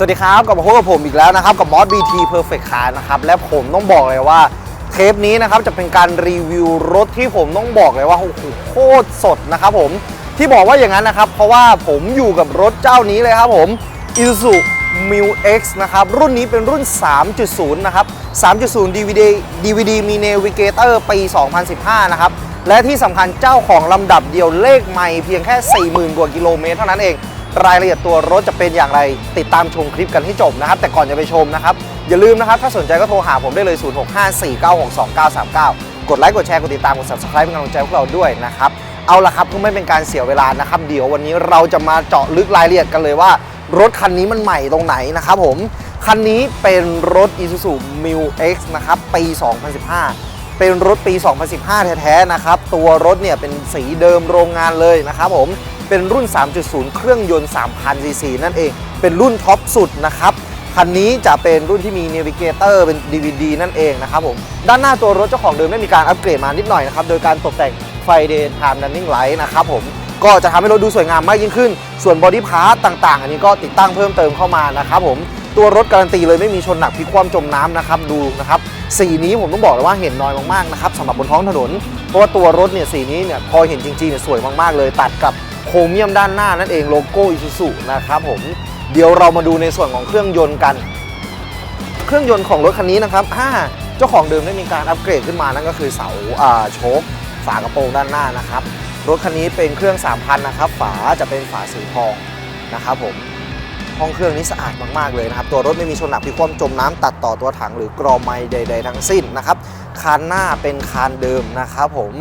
สวัสดีครับกลับมาพบกับผมอีกแล้วนะครับกับมอส BT Perfect Car นะครับและผมต้องบอกเลยว่าเทปนี้นะครับจะเป็นการรีวิวรถที่ผมต้องบอกเลยว่าโอ้โหโคตรสดนะครับผมที่บอกว่าอย่างนั้นนะครับเพราะว่าผมอยู่กับรถเจ้านี้เลยครับผม Isuzu Mu X นะครับรุ่นนี้เป็นรุ่น 3.0 นะครับ 3.0 DVD DVD มี Navigator ปี 2015 นะครับและที่สำคัญเจ้าของลำดับเดียวเลขไม่เพียงแค่ 40,000 กว่ากิโลเมตรเท่านั้นเอง รายละเอียดตัวรถจะเป็นอย่างไร ติดตามชมคลิปกันให้จบนะครับ แต่ก่อนจะไปชมนะครับ อย่าลืมนะครับ ถ้าสนใจก็โทรหาผมได้เลย 0654962939 กดไลค์กดแชร์กดติดตามกด subscribe เป็นกำลังใจพวกเราด้วยนะครับเอาละครับเพื่อไม่เป็นการเสียเวลานะครับเดี๋ยววันนี้เราจะมาเจาะลึกรายละเอียดกันเลยว่า รถคันนี้มันใหม่ตรงไหนนะครับผมคันนี้เป็นรถ Isuzu Mu X นะครับปี 2015 เป็นรถปี 2015 แท้ๆนะครับ ตัวรถเนี่ยเป็นสีเดิมโรงงานเลยนะครับผม เป็นรุ่น 3.0 เครื่องยนต์ 3,000 ซีซีนั่นเอง เป็นรุ่นท็อปสุดนะครับ คันนี้จะเป็นรุ่นที่มี Navigator เป็น DVD นั่นเองนะครับผม ด้านหน้าตัวรถเจ้าของเดิมได้มีการอัปเกรดมานิดหน่อยนะครับ โดยการตกแต่งไฟ Daytime Running Light นะครับผม ก็จะทำให้รถดูสวยงามมากยิ่งขึ้น ส่วนบอดี้พาร์ตต่างๆ อันนี้ก็ติดตั้งเพิ่มเติมเข้ามานะครับผม ตัวรถการันตีเลยไม่มีชนหนักพลิกคว่ำจมน้ำนะครับ ดูนะครับ สีนี้ผมต้องบอกเลยว่าเห็นน้อยมากๆนะครับสำหรับบนท้องถนน เพราะว่าตัวรถเนี่ยสีนี้เนี่ยพอเห็นจริงๆเนี่ยสวยมากๆเลย ตัดกับโครเมียมด้านหน้านั่นเองโลโก้อิซูซุนะครับผมเดี๋ยวเรามาดูในส่วนของเครื่องยนต์กัน เครื่องยนต์ของรถคันนี้นะครับอ่าเจ้าของเดิมได้มีการอัปเกรดขึ้นมานั่นก็คือเสาอ่าโชคฝากระโปรงด้านหน้านะครับรถคันนี้เป็นเครื่อง 3,000 นะครับ ฝาจะเป็นฝาสีทองนะครับผม ห้องเครื่องนี้สะอาดมากๆเลยนะครับ ตัวรถไม่มีชนหนักพิความจมน้ำตัดต่อตัวถังหรือกรอไม้ใด ๆ ทั้งสิ้นนะครับ คานหน้าเป็นคานเดิมนะครับผม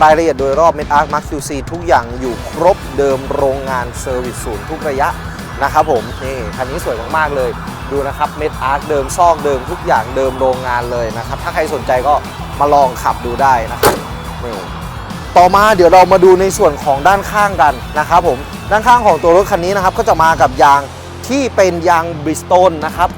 รายละเอียดโดยรอบเมทอาร์คมาร์คิวซีทุกอย่างอยู่ครบเดิมโรงงานเซอร์วิสศูนย์ทุกระยะนะครับผม นี่คันนี้สวยมากๆเลย ดูนะครับเมทอาร์คเดิมซอกเดิมทุกอย่างเดิมโรงงานเลยนะครับ ถ้าใครสนใจก็มาลองขับดูได้นะครับนี่ต่อมาเดี๋ยวเรามาดูในส่วนของด้านข้างกันนะครับผมด้านข้างของตัวรถคันนี้นะครับก็จะมากับยาง ที่เป็นยางบริสโตนนะครับ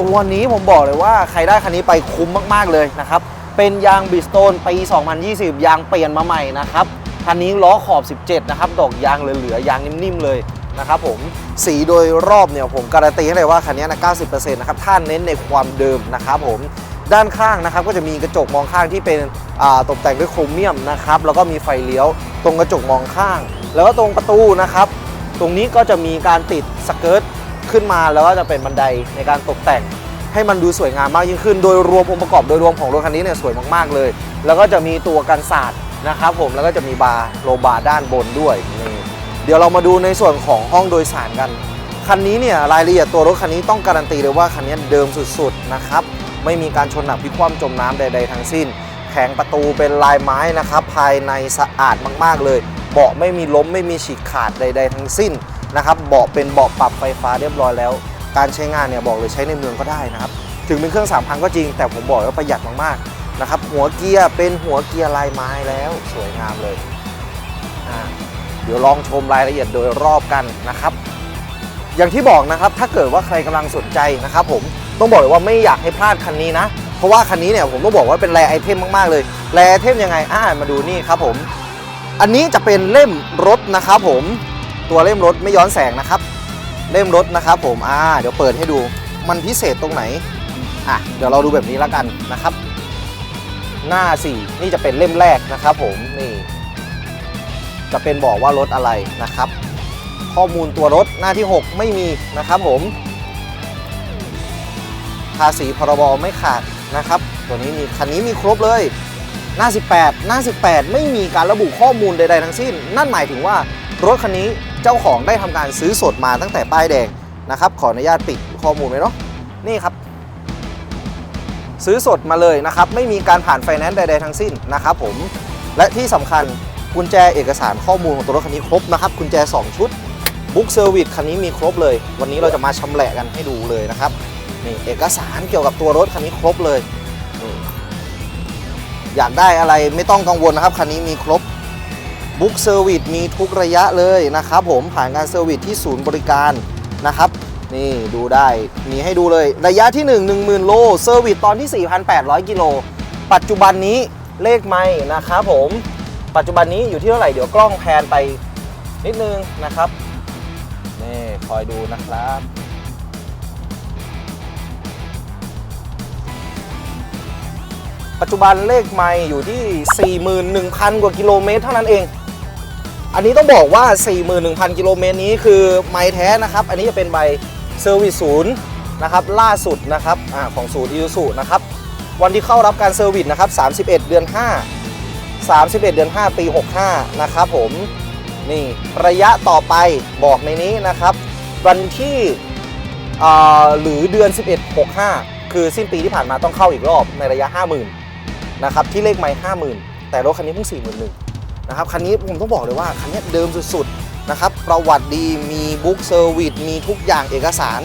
ตัวนี้ผมบอกเลยว่าใครได้คันนี้ไปคุ้มมากๆเลยนะครับเป็นยางบริสโตนปี 2020 ยางเปลี่ยนมาใหม่นะครับคันนี้ล้อขอบ 17 นะครับดอกยางเหลือๆยางนิ่มๆเลยนะครับผมสีโดยรอบเนี่ยผมการันตีให้เลยว่าคันนี้นะ90%นะครับถ้าเน้นในความเดิมนะครับผมด้านข้างนะครับก็จะมีกระจกมองข้างที่เป็นตกแต่งด้วยโครเมียมนะครับแล้วก็มีไฟเลี้ยวตรงกระจกมองข้าง แล้วก็ตรงประตูนะครับ ตรงนี้ก็จะมีการติดสเกิร์ต ขึ้นมาแล้วก็จะเป็นบันไดในการตกแต่ง ให้มันดูสวยงามมากยิ่งขึ้น โดยรวมองค์ประกอบโดยรวมของรถคันนี้เนี่ยสวยมากๆเลย แล้วก็จะมีตัวกันศาสตร์นะครับผมแล้วก็จะมีบาร์โลบาร์ด้านบนด้วยนี่เดี๋ยวเรามาดูในส่วนของห้องโดยสารกันคันนี้เนี่ยรายละเอียดตัวรถคันนี้ต้องการันตีเลยว่าคันนี้เดิมสุดๆนะครับไม่มีการชนหนักพิคว่ำจมน้ำใด ๆ ทั้งสิ้นแผงประตูเป็นลายไม้นะครับภายในสะอาดมากๆเลย เบาะไม่มีล้มไม่มีฉีกขาดใด ๆ ทั้งสิ้น นะครับเบาะเป็นเบาะปรับไฟฟ้าเรียบร้อยแล้ว การใช้งานเนี่ยบอกเลยใช้ในเมืองก็ได้นะครับ ถึงเป็นเครื่อง 3 0 0 0 ก็จริง แต่ผมบอกว่าประหยัดมากๆนะครับ หัวเกียร์เป็นหัวเกียร์ลายไม้แล้วสวยงามเลย เดี๋ยวลองชมรายละเอียดโดยรอบกันนะครับ อย่างที่บอกนะครับถ้าเกิดว่าใครกำลังสนใจนะครับ ผมต้องบอกเลยว่าไม่อยากให้พลาดคันนี้นะ เพราะว่าคันนี้เนี่ยผมต้องบอกว่าเป็นแรไอเทมมากๆเลยแรไอเทมยังไงอ่ามาดูนี่ครับผมอันนี้จะเป็นเล่มรถนะครับผม ตัวเล่มรถไม่ย้อนแสงนะครับ เล่มรถนะครับผมอ่าเดี๋ยวเปิดให้ดูมันพิเศษตรงไหนอะเดี๋ยวเราดูแบบนี้แล้วกันนะครับ หน้าสี่นี่จะเป็นเล่มแรกนะครับ ผมนี่ จะเป็นบอกว่ารถอะไรนะครับ ข้อมูลตัวรถหน้าที่ 6 ไม่มีนะครับผมภาษีพรบไม่ขาดนะครับ ตัวนี้มีคันนี้มีครบเลย หน้า 18 หน้า 18 ไม่มีการระบุข้อมูลใด ๆ ทั้งสิ้น นั่นหมายถึงว่ารถคันนี้ เจ้าของได้ทำการซื้อสดมาตั้งแต่ป้ายแดงนะครับ ขออนุญาตปิดข้อมูลไว้เนาะนี่ครับ ซื้อสดมาเลยนะครับ ไม่มีการผ่านไฟแนนซ์ใดๆทั้งสิ้นนะครับผมและที่สำคัญกุญแจเอกสารข้อมูลของตัวรถคันนี้ครบนะครับกุญแจ 2 ชุดบุ๊กเซอร์วิสคันนี้มีครบเลย วันนี้เราจะมาชำแหละกันให้ดูเลยนะครับนี่เอกสารเกี่ยวกับตัวรถคันนี้ครบเลยอยากได้อะไรไม่ต้องกังวลนะครับคันนี้มีครบ บุ๊กเซอร์วิสมีทุกระยะเลยนะครับผมผ่านการเซอร์วิสที่ศูนย์บริการนะครับนี่ดูได้มีให้ดูเลย ระยะที่ 1 10,000 โลเซอร์วิสตอนที่ 4,800 กิโล ปัจจุบันนี้เลขไม่นะครับผม ปัจจุบันนี้อยู่ที่เท่าไหร่เดี๋ยวกล้องแพนไปนิดนึงนะครับนี่คอยดูนะครับ ปัจจุบันเลขไม่อยู่ที่ 41,000 กว่ากิโลเมตรเท่านั้นเอง อันนี้ต้องบอกว่า 41,000 กิโลเมตรนี้คือไม้แท้นะครับ อันนี้จะเป็นใบเซอร์วิสศูนย์นะครับล่าสุดนะครับอของศูนย์อีซูนะครับ วันที่เข้ารับการเซอร์วิสนะครับ 31 เดือน 5 31 เดือน 5 ปี 65 นะครับผมนี่ระยะต่อไปบอกในนี้นะครับ วันที่หรือเดือน 11 65 คือสิ้นปีที่ผ่านมาต้องเข้าอีกรอบในระยะ 50,000 นะครับ ที่เลขไม่50,000 แต่รถคันนี้เพิ่ง 41,000 นะครับคันนี้ผมต้องบอกเลยว่าคันนี้เดิมสุดๆนะครับประวัติดีมีบุ๊กเซอร์วิสมีทุกอย่างเอกสาร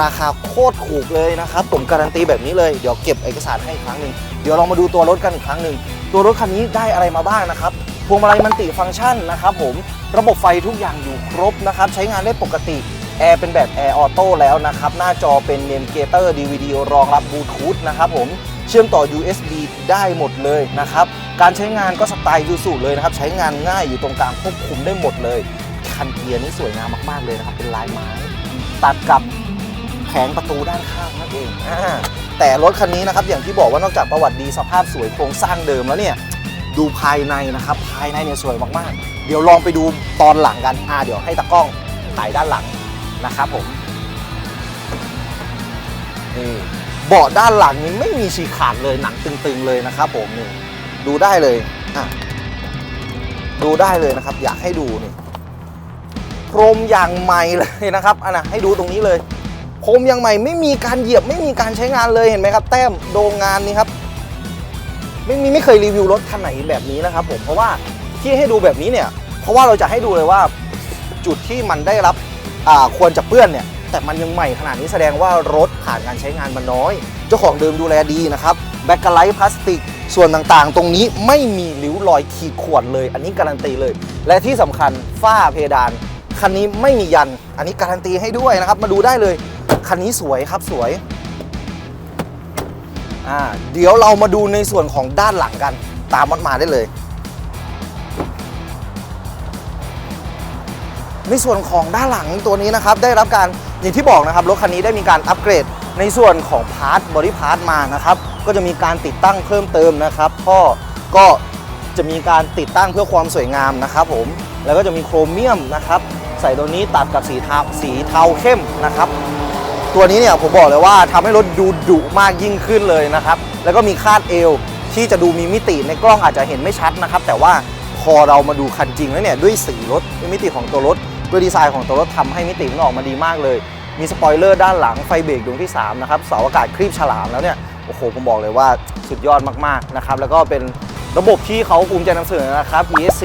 ราคาโคตรถูกเลยนะครับ ผมการันตีแบบนี้เลยเดี๋ยวเก็บเอกสารให้อีกครั้งหนึ่งเดี๋ยวเรามาดูตัวรถกันอีกครั้งหนึ่งตัวรถคันนี้ได้อะไรมาบ้างนะครับพวงมาลัยมันติฟังก์ชันนะครับผมระบบไฟทุกอย่างอยู่ครบนะครับใช้งานได้ปกติแอร์เป็นแบบแอร์ออโต้แล้วนะครับ หน้าจอเป็นเนมเกเตอร์ DVD รองรับบลูทูธนะครับผม เชื่อมต่อ USB ได้หมดเลยนะครับ การใช้งานก็สไตล์ยูสุเลยนะครับ ใช้งานง่ายอยู่ตรงกลางควบคุมได้หมดเลย คันเกียร์นี่สวยงามมากๆเลยนะครับ เป็นลายไม้ ตัดกับแผงประตูด้านข้างนั่นเองอแต่รถคันนี้นะครับอย่างที่บอกว่านอกจากประวัติดีสภาพสวยโครงสร้างเดิมแล้วเนี่ยดูภายในนะครับ ภายในเนี่ยสวยมากๆ เดี๋ยวลองไปดูตอนหลังกันอ่าเดี๋ยวให้ตากล้องถ่ายด้านหลังนะครับผมนี่เบาะด้านหลังนี่ไม่มีฉีกขาดเลยหนังตึงๆเลยนะครับผมนี่ ดูได้เลยอะดูได้เลยนะครับ อยากให้ดูนี่โครมอย่างใหม่เลยนะครับอันนะให้ดูตรงนี้เลยโครมอย่างใหม่ไม่มีการเหยียบไม่มีการใช้งานเลยเห็นไหมครับ แต้มโดงงานนี่ครับไม่มีไม่เคยรีวิวรถคันไหนแบบนี้นะครับ ผมเพราะว่าที่ให้ดูแบบนี้เนี่ย เพราะว่าเราจะให้ดูเลยว่าจุดที่มันได้รับควรจะเปื้อนเนี่ย แต่มันยังใหม่ขนาดนี้แสดงว่ารถผ่านการใช้งานมาน้อย เจ้าของเดิมดูแลดีนะครับ แบคกไลท์พลาสติก ส่วนต่างๆ ตรงนี้ไม่มีริ้วรอยขีดข่วนเลย อันนี้การันตีเลย และที่สำคัญฝ้าเพดาน คันนี้ไม่มียัน อันนี้การันตีให้ด้วยนะครับ มาดูได้เลย คันนี้สวยครับสวยอ่าเดี๋ยวเรามาดูในส่วนของด้านหลังกัน ตามมันมาได้เลย ในส่วนของด้านหลังตัวนี้นะครับได้รับการอย่างที่บอกนะครับรถคันนี้ได้มีการอัปเกรด ในส่วนของพาร์ทบริพาร์ทมานะครับ ก็จะมีการติดตั้งเพิ่มเติมนะครับท่อก็จะมีการติดตั้งเพื่อความสวยงามนะครับผมแล้วก็จะมีโครเมียมนะครับใส่ตัวนี้ตัดกับสีเทาสีเทาเข้มนะครับ ตัวนี้เนี่ยผมบอกเลยว่าทำให้รถดูดุมากยิ่งขึ้นเลยนะครับ แล้วก็มีคาดเอวที่จะดูมีมิติในกล้องอาจจะเห็นไม่ชัดนะครับ แต่ว่าพอเรามาดูคันจริงแล้วเนี่ยด้วยสีรถด้วยมิติของตัวรถด้วยดีไซน์ของตัวรถทำให้มิติมันออกมาดีมากเลย มีสปอยเลอร์ด้านหลังไฟเบรกดวงที่3นะครับเสาอากาศครีบฉลามแล้วเนี่ยโอ้โหผมบอกเลยว่าสุดยอดมากๆนะครับแล้วก็เป็นระบบที่เขาภูมิใจนำเสนอนะครับ ESC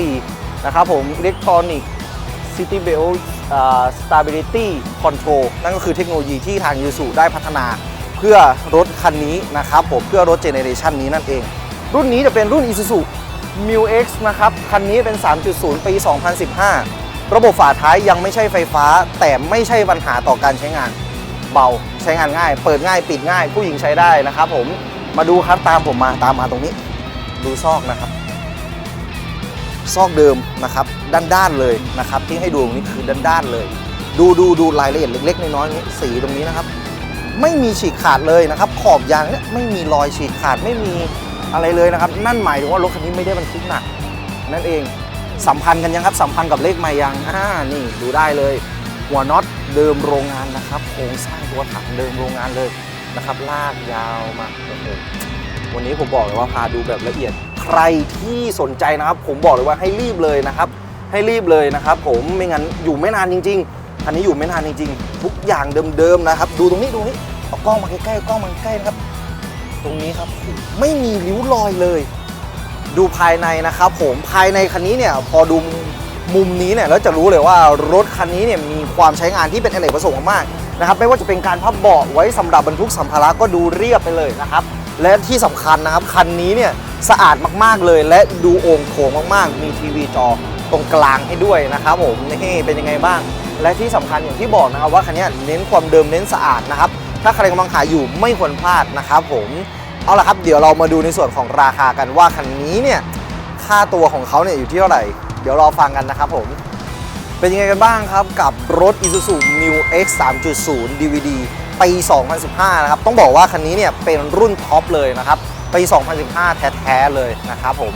นะครับผม Electronic City Belt อ่า Stability Control นั่นก็คือเทคโนโลยีที่ทางยูสุได้พัฒนาเพื่อรถคันนี้นะครับผมเพื่อรถเจเนเรชันนี้นั่นเอง รุ่นนี้จะเป็นรุ่น Isuzu m u X นะครับ คันนี้เป็น 3.0 ปี 2015 ระบบฝาท้ายยังไม่ใช่ไฟฟ้า แต่ไม่ใช่ปัญหาต่อการใช้งาน เบาใช้งานง่าย เปิดง่ายปิดง่าย ผู้หญิงใช้ได้นะครับผมมาดูครับตามผมมาตามมาตรงนี้ ดูซอกนะครับ ซอกเดิมนะครับ ด้านๆเลยนะครับ ที่ให้ดูตรงนี้คือด้านๆเลย ดูดูดูรายละเอียดเล็ก ๆ น้อยๆนี้สีตรงนี้นะครับ ไม่มีฉีกขาดเลยนะครับ ขอบยางเนี่ยไม่มีรอยฉีกขาดไม่มีอะไรเลยนะครับ นั่นหมายถึงว่ารถคันนี้ไม่ได้บรรทุกหนักนั่นเอง สัมพันธ์กันยังครับ สัมพันธ์กับเลขไม้ยังอ่านี่ดูได้เลย หัวน็อตเดิมโรงงานนะครับโครงสร้างตัวถังเดิมโรงงานเลยนะครับ ลากยาวมาโอ้โหวันนี้ผมบอกเลยว่าพาดูแบบละเอียด ใครที่สนใจนะครับ ผมบอกเลยว่าให้รีบเลยนะครับ ให้รีบเลยนะครับ ผมไม่งั้นอยู่ไม่นานจริง ๆ อันนี้อยู่ไม่นานจริง ๆ ทุกอย่างเดิมๆนะครับ ดูตรงนี้ดูนี้เอากล้องมาใกล้ๆกล้องมาใกล้นะครับ ตรงนี้ครับไม่มีริ้วรอยเลย ดูภายในนะครับผมภายในคันนี้เนี่ยพอดูมุมนี้เนี่ยแล้วจะรู้เลยว่ารถคันนี้เนี่ยมีความใช้งานที่เป็นอเนกประสงค์มากๆนะครับไม่ว่าจะเป็นการพับเบาะไว้สำหรับบรรทุกสัมภาระก็ดูเรียบไปเลยนะครับและที่สำคัญนะครับคันนี้เนี่ยสะอาดมากๆเลย และดูโอ่งโถงมากๆ มีทีวีจอตรงกลางให้ด้วยนะครับผมนี่เป็นยังไงบ้าง และที่สำคัญอย่างที่บอกนะครับว่าคันนี้เน้นความเดิมเน้นสะอาดนะครับถ้าใครกำลังหาอยู่ไม่ควรพลาดนะครับผม เอาละครับเดี๋ยวเรามาดูในส่วนของราคากันว่าคันนี้เนี่ยค่าตัวของเขาเนี่ยอยู่ที่เท่าไหร่ เดี๋ยวรอฟังกันนะครับผม เป็นยังไงกันบ้างครับกับรถ Isuzu New X 3.0 DVD ปี 2015 นะครับ ต้องบอกว่าคันนี้เนี่ยเป็นรุ่นท็อปเลยนะครับปี 2015 แท้ๆเลยนะครับผม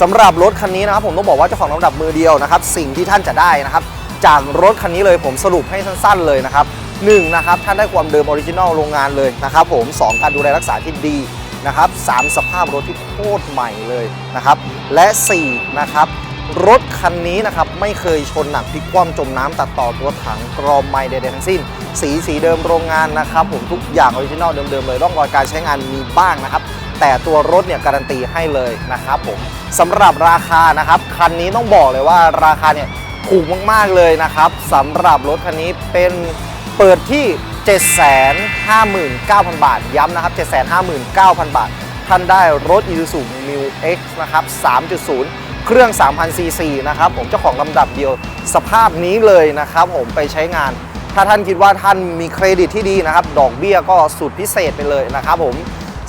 สำหรับรถคันนี้นะครับผมต้องบอกว่าเจ้าของลำดับมือเดียวนะครับ สิ่งที่ท่านจะได้นะครับ จากรถคันนี้เลยผมสรุปให้สั้นๆเลยนะครับหนึ่งนะครับท่านได้ความเดิมออริจินอลโรงงานเลยนะครับผมสองการดูแลรักษาที่ดี นะครับสามสภาพรถที่โคตรใหม่เลยนะครับ และสี่นะครับรถคันนี้นะครับไม่เคยชนหนักพลิกคว่ำจมน้ำตัดต่อตัวถังกรอมไม่ใดๆทั้งสิ้น สีสีเดิมโรงงานนะครับผมทุกอย่างออริจินอลเดิมๆเลยร่องรอยการใช้งานมีบ้างนะครับ แต่ตัวรถเนี่ยการันตีให้เลยนะครับผมสำหรับราคานะครับคันนี้ต้องบอกเลยว่าราคาเนี่ยถูกมากๆเลยนะครับสำหรับรถคันนี้เป็นเปิดที่ 759,000 บาท ย้ำนะครับ 759,000 บาท ท่านได้รถ Isuzu Mu X นะครับ 3.0 เครื่อง 3,000ซีซีนะครับ ผมเจ้าของลำดับเดียวสภาพนี้เลยนะครับผมไปใช้งาน ถ้าท่านคิดว่าท่านมีเครดิตที่ดีนะครับ ดอกเบี้ยก็สุดพิเศษไปเลยนะครับผม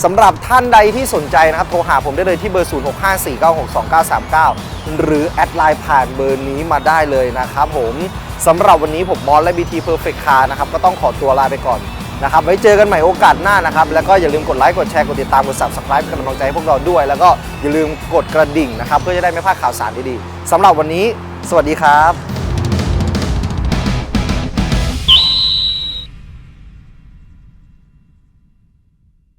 สำหรับท่านใดที่สนใจนะครับ โทรหาผมได้เลยที่เบอร์ 0654962939 หรือแอดไลน์ผ่านเบอร์นี้มาได้เลยนะครับผมสำหรับวันนี้ผมมอสและ BT Perfect Car นะครับ ก็ต้องขอตัวลาไปก่อนนะครับ ไว้เจอกันใหม่โอกาสหน้านะครับ แล้วก็อย่าลืมกดไลค์ กดแชร์ กดติดตาม กด Subscribe เป็นกำลังใจให้พวกเราด้วย แล้วก็อย่าลืมกดกระดิ่งนะครับ เพื่อจะได้ไม่พลาดข่าวสารดีๆสำหรับวันนี้ สวัสดีครับ